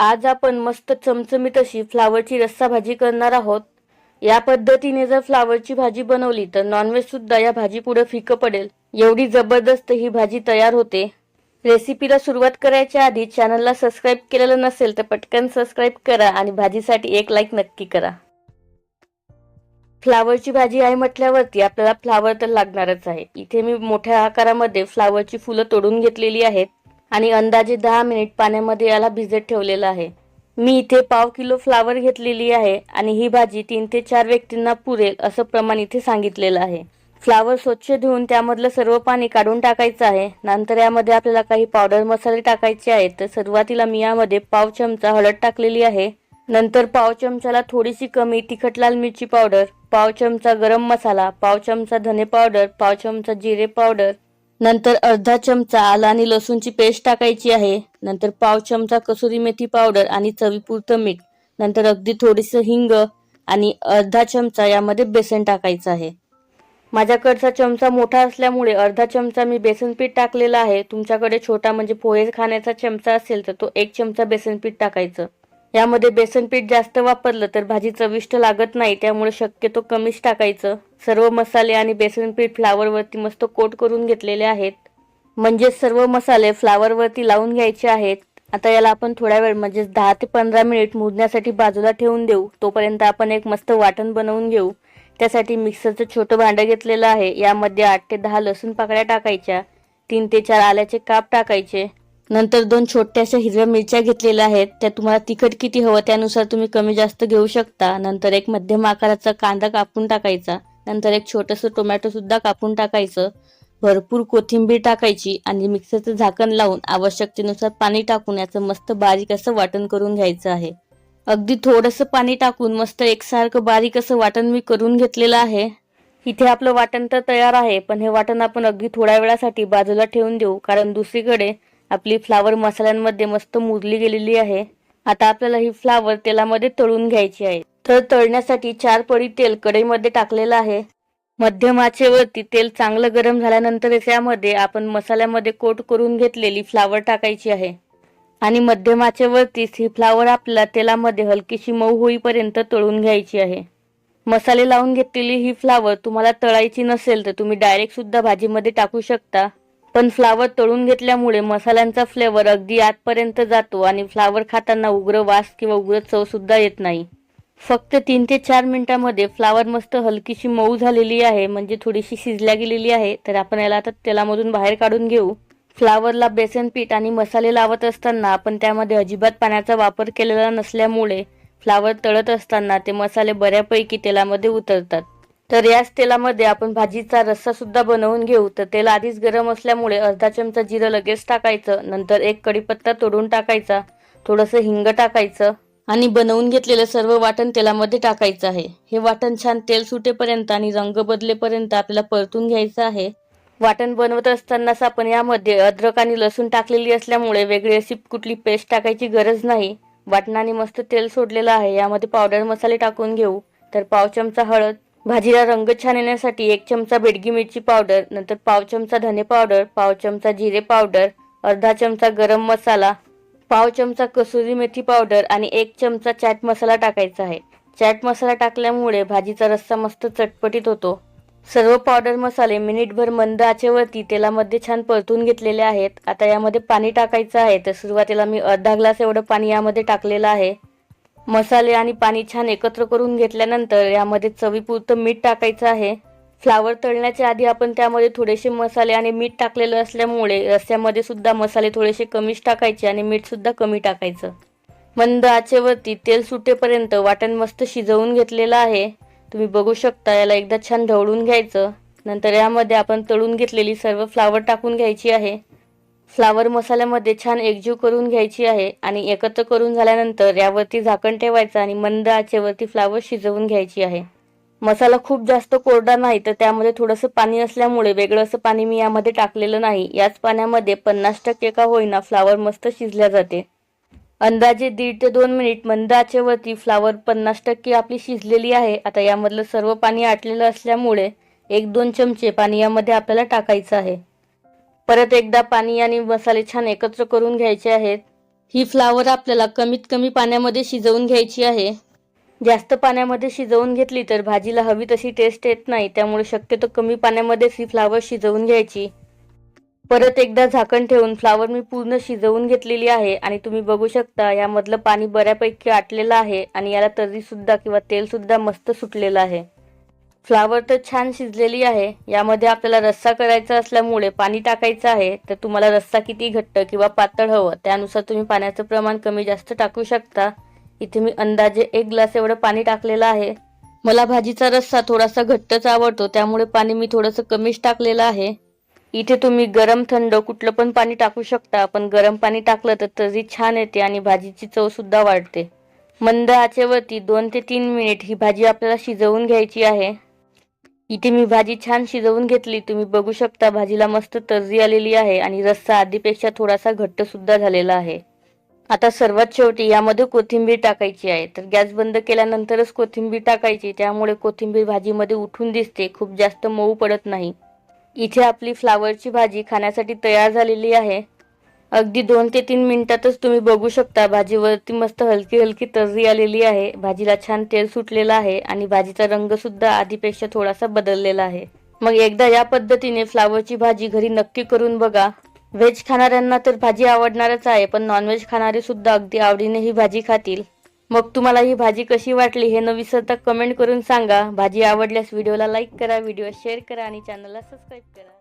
आज आपण मस्त चमचमीत अशी फ्लावरची रस्सा भाजी करणार आहोत. या पद्धतीने जर फ्लावरची भाजी बनवली तर नॉनव्हेज सुद्धा या भाजी पुढे फिकं पडेल. एवढी जबरदस्त ही भाजी तयार होते. रेसिपीला सुरुवात करायच्या आधी चॅनलला सबस्क्राईब केलेलं नसेल तर पटकन सबस्क्राईब करा आणि भाजीसाठी एक लाईक नक्की करा. फ्लावरची भाजी आहे म्हटल्यावरती आपल्याला फ्लावर तर लागणारच आहे. इथे मी मोठ्या आकारामध्ये फ्लावरची फुलं तोडून घेतलेली आहेत. आणि अंदाजे दहा मिनिट पाण्यामध्ये याला भिजत ठेवलेलं आहे. मी इथे पाव किलो फ्लावर घेतलेली आहे आणि ही भाजी तीन ते चार व्यक्तींना पुरेल असं प्रमाण इथे सांगितलेलं आहे. फ्लावर स्वच्छ धुवून त्यामधलं सर्व पाणी काढून टाकायचं आहे. नंतर यामध्ये आपल्याला काही पावडर मसाले टाकायचे आहेत. तर सुरुवातीला मी यामध्ये पाव चमचा हळद टाकलेली आहे. नंतर पाव चमचाला थोडीशी कमी तिखट लाल मिरची पावडर पाव चमचा गरम मसाला पाव चमचा धने पावडर पाव चमचा जिरे पावडर नंतर अर्धा चमचा आला आणि लसूणची पेस्ट टाकायची आहे. नंतर पाव चमचा कसुरी मेथी पावडर आणि चवीपुरतं मीठ. नंतर अगदी थोडीसं हिंग आणि अर्धा चमचा यामध्ये बेसन टाकायचं आहे. माझ्याकडचा चमचा मोठा असल्यामुळे अर्धा चमचा मी बेसन पीठ टाकलेला आहे. तुमच्याकडे छोटा म्हणजे पोहे खाण्याचा चमचा असेल तर तो एक चमचा बेसन पीठ टाकायचं. यामध्ये बेसन पीठ जास्त वापरलं तर भाजी चविष्ट लागत नाही त्यामुळे शक्यतो कमीच टाकायचं. सर्व मसाले आणि बेसन पीठ फ्लावरवरती मस्त कोट करून घेतलेले आहेत. म्हणजे सर्व मसाले फ्लावरवरती लावून घ्यायचे आहेत. आता याला आपण थोड्या वेळ म्हणजे दहा ते पंधरा मिनिट मुरण्यासाठी बाजूला ठेवून देऊ. तोपर्यंत आपण एक मस्त वाटण बनवून घेऊ. त्यासाठी मिक्सरचं छोटं भांडं घेतलेलं आहे. यामध्ये आठ ते दहा लसूण पाकळ्या टाकायच्या. तीन ते चार आल्याचे काप टाकायचे. नंतर दोन छोट्याशा हिरव्या मिरच्या घेतलेल्या आहेत. त्या तुम्हाला तिखट किती हवं त्यानुसार तुम्ही कमी जास्त घेऊ शकता. नंतर एक मध्यम आकाराचा कांदा कापून टाकायचा. नंतर एक छोटंसं टोमॅटो सुद्धा कापून टाकायचं. भरपूर कोथिंबीर टाकायची आणि मिक्सरचं झाकण लावून आवश्यकतेनुसार पाणी टाकून याचं मस्त बारीक असं वाटण करून घ्यायचं आहे. अगदी थोडंसं पाणी टाकून मस्त एकसारखं बारीक असं वाटण मी करून घेतलेलं आहे. इथे आपलं वाटण तर तयार आहे पण हे वाटण आपण अगदी थोड्या वेळासाठी बाजूला ठेवून देऊ कारण दुसरीकडे आपली फ्लावर मसाल्यांमध्ये मस्त मुरली गेलेली आहे. आता आपल्याला ही फ्लावर तेलामध्ये तळून घ्यायची आहे. तर तळण्यासाठी चार पडी तेल कढईमध्ये टाकलेलं आहे. मध्यम आचेवरती तेल चांगलं गरम झाल्यानंतर यामध्ये आपण मसाल्यामध्ये कोट करून घेतलेली फ्लावर टाकायची आहे. आणि मध्यम आचेवरतीच ही फ्लावर आपल्याला तेलामध्ये हलकीशी मऊ होईपर्यंत तळून घ्यायची आहे. मसाले लावून घेतलेली ही फ्लावर तुम्हाला तळायची नसेल तर तुम्ही डायरेक्ट सुद्धा भाजीमध्ये टाकू शकता. पण फ्लावर तळून घेतल्यामुळे मसाल्यांचा फ्लेवर अगदी आतपर्यंत जातो आणि फ्लावर खाताना उग्र वास किंवा उग्र चव सुद्धा येत नाही. फक्त तीन ते चार मिनिटांमध्ये फ्लावर मस्त हलकीशी मऊ झालेली आहे म्हणजे थोडीशी शिजल्या गेलेली आहे. तर आपण याला आता तेलामधून बाहेर काढून घेऊ. फ्लावरला बेसन पीठ आणि मसाले लावत असताना आपण त्यामध्ये अजिबात पाण्याचा वापर केलेला नसल्यामुळे फ्लावर तळत असताना ते मसाले बऱ्यापैकी तेलामध्ये उतरतात. तर याच तेलामध्ये आपण भाजीचा रस्सा सुद्धा बनवून घेऊ. तर तेल आधीच गरम असल्यामुळे अर्धा चमचा जिरं लगेच टाकायचं. नंतर एक कढीपत्ता तोडून टाकायचा. थोडंसं हिंग टाकायचं. आणि बनवून घेतलेलं सर्व वाटण तेलामध्ये टाकायचं आहे. हे वाटण छान तेल सुटेपर्यंत आणि रंग बदलेपर्यंत आपल्याला परतून घ्यायचं आहे. वाटण बनवत असतानाच आपण यामध्ये अद्रक आणि लसूण टाकलेली असल्यामुळे वेगळी अशी कुठली पेस्ट टाकायची गरज नाही. वाटणाने मस्त तेल सोडलेलं आहे. यामध्ये पावडर मसाले टाकून घेऊ. तर पाव चमचा हळद भाजीला रंग छान येण्यासाठी एक चमचा बेडगी मिरची पावडर नंतर पाव चमचा धने पावडर पाव चमचा जिरे पावडर अर्धा चमचा गरम मसाला पाव चमचा कसुरी मेथी पावडर आणि एक चमचा चाट मसाला टाकायचा आहे. चाट मसाला टाकल्यामुळे भाजीचा रस्सा मस्त चटपटीत होतो. सर्व पावडर मसाले मिनिटभर मंद आचेवरती तेलामध्ये छान परतून घेतलेले आहेत. आता यामध्ये पाणी टाकायचं आहे तर सुरुवातीला मी अर्धा ग्लास एवढं पाणी यामध्ये टाकलेलं आहे. मसाले आणि पाणी छान एकत्र करून घेतल्यानंतर यामध्ये चवीपुरतं मीठ टाकायचं आहे. फ्लावर तळण्याच्या आधी आपण त्यामध्ये थोडेसे मसाले आणि मीठ टाकलेलं असल्यामुळे रस्त्यामध्ये सुद्धा मसाले थोडेसे कमीच टाकायचे आणि मीठ सुद्धा कमी टाकायचं. मंद आचेवरती तेल सुटेपर्यंत वाटण मस्त शिजवून घेतलेलं आहे. तुम्ही बघू शकता याला एकदा छान ढवळून घ्यायचं. नंतर यामध्ये आपण तळून घेतलेली सर्व फ्लावर टाकून घ्यायची आहे. फ्लावर मसाल्यामध्ये छान एकजीव करून घ्यायची आहे आणि एकत्र करून झाल्यानंतर यावरती झाकण ठेवायचं आणि मंद आचेवरती फ्लावर शिजवून घ्यायची आहे. मसाला खूप जास्त कोरडा नाही तर त्यामध्ये थोडंसं पाणी असल्यामुळे वेगळं असं पाणी मी यामध्ये टाकलेलं नाही. याच पाण्यामध्ये पन्नास टक्के का होईना फ्लावर मस्त शिजल्या जाते. अंदाजे दीड ते दोन मिनिट मंद आचेवरती फ्लावर पन्नास टक्के आपली शिजलेली आहे. आता यामधलं सर्व पाणी आटलेलं असल्यामुळे एक दोन चमचे पाणी यामध्ये आपल्याला टाकायचं आहे. परत एकदा पाणी आणि मसाले छान एकत्र करून घ्यायचे आहेत. ही फ्लावर आपल्याला कमीत कमी पाण्यामध्ये शिजवून घ्यायची आहे. जास्त पाण्यामध्ये शिजवून घेतली तर भाजीला हवी तशी टेस्ट येत नाही त्यामुळे शक्यतो कमी पाण्यामध्येच ही फ्लावर शिजवून घ्यायची. परत एकदा झाकण ठेवून फ्लावर मी पूर्ण शिजवून घेतलेली आहे आणि तुम्ही बघू शकता यामधलं पाणी बऱ्यापैकी आटलेलं आहे आणि याला तर्री सुद्धा किंवा तेल सुद्धा मस्त सुटलेलं आहे. फ्लावर तर छान शिजलेली आहे. यामध्ये आपल्याला रस्सा करायचा असल्यामुळे पाणी टाकायचं आहे. तर तुम्हाला रस्सा किती घट्ट किंवा पातळ हवं त्यानुसार तुम्ही पाण्याचं प्रमाण कमी जास्त टाकू शकता. इथे मी अंदाजे एक ग्लास एवढं पाणी टाकलेलं आहे. मला भाजीचा रस्सा थोडासा घट्टच आवडतो त्यामुळे पाणी मी थोडंसं कमीच टाकलेलं आहे. इथे तुम्ही गरम थंड कुठलं पण पाणी टाकू शकता पण गरम पाणी टाकलं तर तरी छान येते आणि भाजीची चव सुद्धा वाढते. मंद आचेवरती दोन ते तीन मिनिट ही भाजी आपल्याला शिजवून घ्यायची आहे. इथे मी भाजी छान शिजवून घेतली. तुम्ही बघू शकता भाजीला मस्त तर्जी आलेली आहे आणि रस्सा आधीपेक्षा थोडासा घट्ट सुद्धा झालेला आहे. आता सर्वात शेवटी यामध्ये कोथिंबीर टाकायची आहे. तर गॅस बंद केल्यानंतरच कोथिंबीर टाकायची त्यामुळे कोथिंबीर भाजीमध्ये उठून दिसते खूप जास्त मऊ पडत नाही. इथे आपली फ्लावरची भाजी खाण्यासाठी तयार झालेली आहे. अगदी दोन ते तीन मिनिटातच तुम्ही बघू शकता. भाजीवरती मस्त हलकी हलकी तर्री आलेली आहे. भाजीला छान तेल सुटलेलं आहे आणि भाजीचा रंग सुद्धा आधीपेक्षा थोडासा बदललेला आहे. मग एकदा या पद्धतीने फ्लावरची भाजी घरी नक्की करून बघा. व्हेज खाणाऱ्यांना तर भाजी आवडणारच आहे पण नॉनव्हेज खाणारे सुद्धा अगदी आवडीने ही भाजी खातील. मग तुम्हाला ही भाजी कशी वाटली हे न विसरता कमेंट करून सांगा. भाजी आवडल्यास व्हिडिओला लाईक करा व्हिडिओ शेअर करा आणि चॅनलला सबस्क्राईब करा.